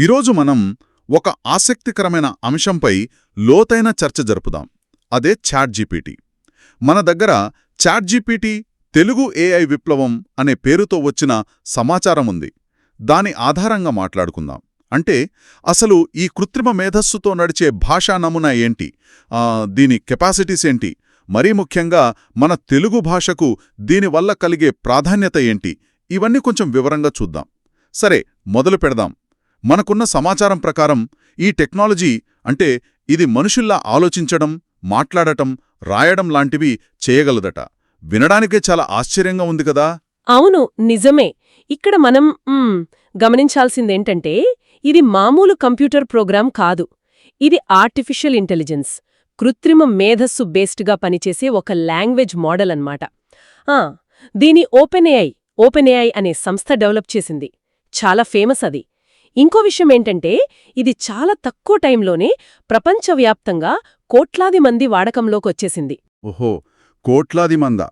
ఈరోజు మనం ఒక ఆసక్తికరమైన అంశంపై లోతైన చర్చ జరుపుదాం. అదే చాట్ జీపీటీ మన దగ్గర చాట్ జీపీటీ తెలుగు ఏఐ విప్లవం అనే పేరుతో వచ్చిన సమాచారం ఉంది. దాని ఆధారంగా మాట్లాడుకుందాం. అంటే అసలు ఈ కృత్రిమ మేధస్సుతో నడిచే భాషా నమూనా ఏంటి? దీని కెపాసిటీస్ ఏంటి? మరీ ముఖ్యంగా మన తెలుగు భాషకు దీనివల్ల కలిగే ప్రాధాన్యత ఏంటి? ఇవన్నీ కొంచెం వివరంగా చూద్దాం. సరే మొదలు పెడదాం. మనకున్న సమాచారం ప్రకారం ఈ టెక్నాలజీ అంటే ఇది మనుషుల్లా ఆలోచించడం మాట్లాడటం రాయడం లాంటివి చేయగలదట. వినడానికే చాలా ఆశ్చర్యంగా ఉంది కదా? అవును నిజమే. ఇక్కడ మనం గమనించాల్సిందేంటంటే ఇది మామూలు కంప్యూటర్ ప్రోగ్రాం కాదు. ఇది ఆర్టిఫిషియల్ ఇంటెలిజెన్స్ కృత్రిమ మేధస్సు బేస్డ్గా పనిచేసే ఒక లాంగ్వేజ్ మోడల్ అన్నమాట. ఆ, దీని ఓపెన్ఏఐ ఓపెన్ఏఐ అనే సంస్థ డెవలప్ చేసింది. చాలా ఫేమస్ అది. ఇంకో విషయం ఏంటంటే ఇది చాలా తక్కువ టైంలోనే ప్రపంచవ్యాప్తంగా కోట్లాది మంది వాడకంలోకొచ్చేసింది. ఓహో కోట్లాది మంద?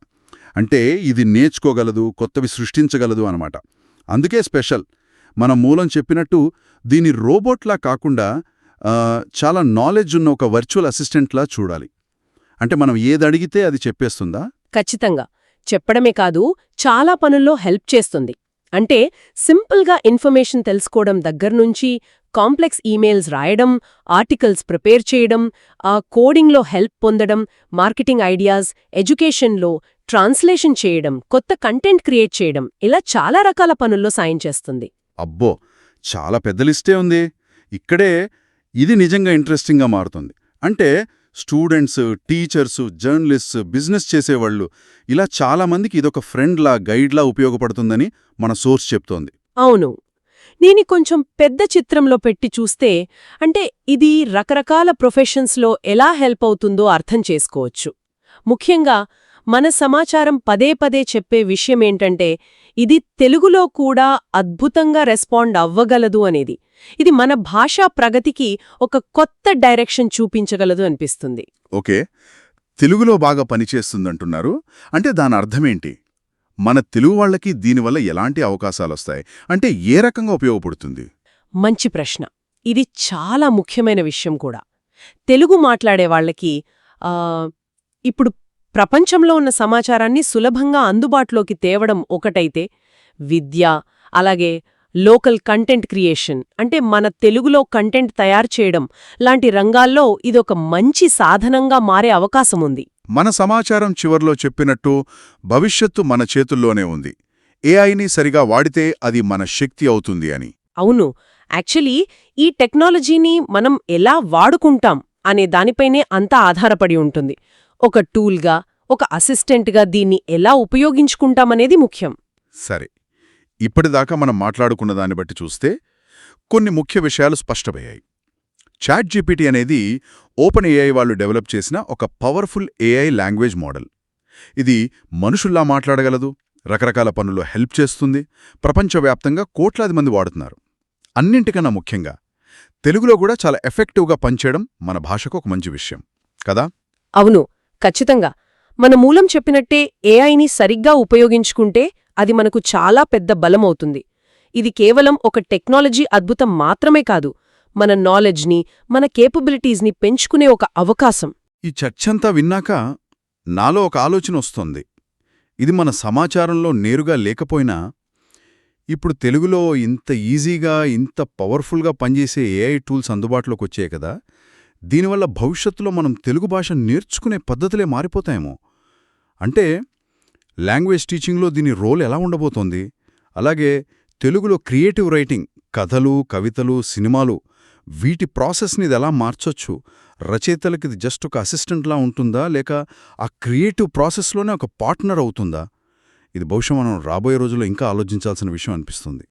అంటే ఇది నేర్చుకోగలదు కొత్తవి సృష్టించగలదు అనమాట అందుకే స్పెషల్. మన మూలం చెప్పినట్టు దీని రోబోట్లా కాకుండా చాలా నాలెడ్జ్ ఉన్న ఒక వర్చువల్ అసిస్టెంట్లా చూడాలి. అంటే మనం ఏదడిగితే అది చెప్పేస్తుందా? ఖచ్చితంగా. చెప్పడమే కాదు చాలా పనుల్లో హెల్ప్ చేస్తుంది. అంటే సింపుల్గా ఇన్ఫర్మేషన్ తెలుసుకోవడం దగ్గర్నుంచి కాంప్లెక్స్ ఈమెయిల్స్ రాయడం ఆర్టికల్స్ ప్రిపేర్ చేయడం ఆ కోడింగ్లో హెల్ప్ పొందడం మార్కెటింగ్ ఐడియాస్ ఎడ్యుకేషన్లో ట్రాన్స్లేషన్ చేయడం కొత్త కంటెంట్ క్రియేట్ చేయడం ఇలా చాలా రకాల పనుల్లో సాయం చేస్తుంది. అబ్బో! చాలా పెద్ద లిస్టే ఉంది. ఇక్కడే ఇది నిజంగా ఇంట్రెస్టింగ్గా మారుతుంది. అంటే స్టూడెంట్స్ టీచర్స్ జర్నలిస్ట్స్ బిజినెస్ చేసేవాళ్ళు. ఇలా చాలామందికి ఇదొక ఫ్రెండ్లా గైడ్లా ఉపయోగపడుతుందని మన సోర్స్ చెప్తోంది. అవును. నేను కొంచెం పెద్ద చిత్రంలో పెట్టి చూస్తే అంటే ఇది రకరకాల ప్రొఫెషన్స్లో ఎలా హెల్ప్ అవుతుందో అర్థం చేసుకోవచ్చు. ముఖ్యంగా మన సమాచారం పదే పదే చెప్పే విషయమేంటంటే ఇది తెలుగులో కూడా అద్భుతంగా రెస్పాండ్ అవ్వగలదు అనేది. ఇది మన భాషా ప్రగతికి ఒక కొత్త డైరెక్షన్ చూపించగలదు అనిపిస్తుంది. ఓకే. తెలుగులో బాగా పనిచేస్తుందంటున్నారు. అంటే దాని అర్థమేంటి? మన తెలుగు వాళ్ళకి దీనివల్ల ఎలాంటి అవకాశాలొస్తాయి? అంటే ఏ రకంగా ఉపయోగపడుతుంది? మంచి ప్రశ్న. ఇది చాలా ముఖ్యమైన విషయం కూడా. తెలుగు మాట్లాడే వాళ్ళకి ఇప్పుడు ప్రపంచంలో ఉన్న సమాచారాన్ని సులభంగా అందుబాటులోకి తేవడం ఒకటైతే విద్య అలాగే లోకల్ కంటెంట్ క్రియేషన్. అంటే మన తెలుగులో కంటెంట్ తయారు చేయడం లాంటి రంగాల్లో ఇదొక మంచి సాధనంగా మారే అవకాశం ఉంది. మన సమాచారం చివర్లో చెప్పినట్టు భవిష్యత్తు మన చేతుల్లోనే ఉంది. ఏఐని సరిగా వాడితే అది మన శక్తి అవుతుంది అని. అవును. యాక్చువల్లీ ఈ టెక్నాలజీని మనం ఎలా వాడుకుంటాం అనే దానిపైనే అంతా ఆధారపడి ఉంటుంది. ఒక టూల్గా ఒక అసిస్టెంట్గా దీన్ని ఎలా ఉపయోగించుకుంటామనేది ముఖ్యం. సరే. ఇప్పటిదాకా మనం మాట్లాడుకున్న దాన్ని బట్టి చూస్తే కొన్ని ముఖ్య విషయాలు స్పష్టమయ్యాయి. చాట్ జీపీటీ అనేది ఓపెన్ ఏఐ వాళ్ళు డెవలప్ చేసిన ఒక పవర్ఫుల్ ఏఐ లాంగ్వేజ్ మోడల్. ఇది మనుషుల్లా మాట్లాడగలదు రకరకాల పనుల్లో హెల్ప్ చేస్తుంది ప్రపంచవ్యాప్తంగా కోట్లాది మంది వాడుతున్నారు. అన్నింటికన్నా ముఖ్యంగా తెలుగులో కూడా చాలా ఎఫెక్టివ్గా పనిచేయడం మన భాషకు ఒక మంచి విషయం కదా? అవును. ఖచ్చితంగా. మన మూలం చెప్పినట్టే ఏఐని సరిగ్గా ఉపయోగించుకుంటే అది మనకు చాలా పెద్ద బలమవుతుంది. ఇది కేవలం ఒక టెక్నాలజీ అద్భుతం మాత్రమే కాదు మన నాలెడ్జ్ని మన కేపబిలిటీస్ని పెంచుకునే ఒక అవకాశం. ఈ చర్చంతా విన్నాక నాలో ఒక ఆలోచన వస్తోంది. ఇది మన సమాచారంలో నేరుగా లేకపోయినా ఇప్పుడు తెలుగులో ఇంత ఈజీగా ఇంత పవర్ఫుల్గా పనిచేసే ఏఐ టూల్స్ అందుబాటులోకి వచ్చాయి కదా. దీనివల్ల భవిష్యత్తులో మనం తెలుగు భాష నేర్చుకునే పద్ధతులే మారిపోతాయేమో. అంటే లాంగ్వేజ్ టీచింగ్లో దీని రోల్ ఎలా ఉండబోతోంది? అలాగే తెలుగులో క్రియేటివ్ రైటింగ్ కథలు కవితలు సినిమాలు వీటి ప్రాసెస్ని ఇది ఎలా మార్చొచ్చు? రచయితలకి ఇది జస్ట్ ఒక అసిస్టెంట్లా ఉంటుందా? లేక ఆ క్రియేటివ్ ప్రాసెస్లోనే ఒక పార్ట్నర్ అవుతుందా? ఇది బహుశా మనం రాబోయే రోజుల్లో ఇంకా ఆలోచించాల్సిన విషయం అనిపిస్తుంది.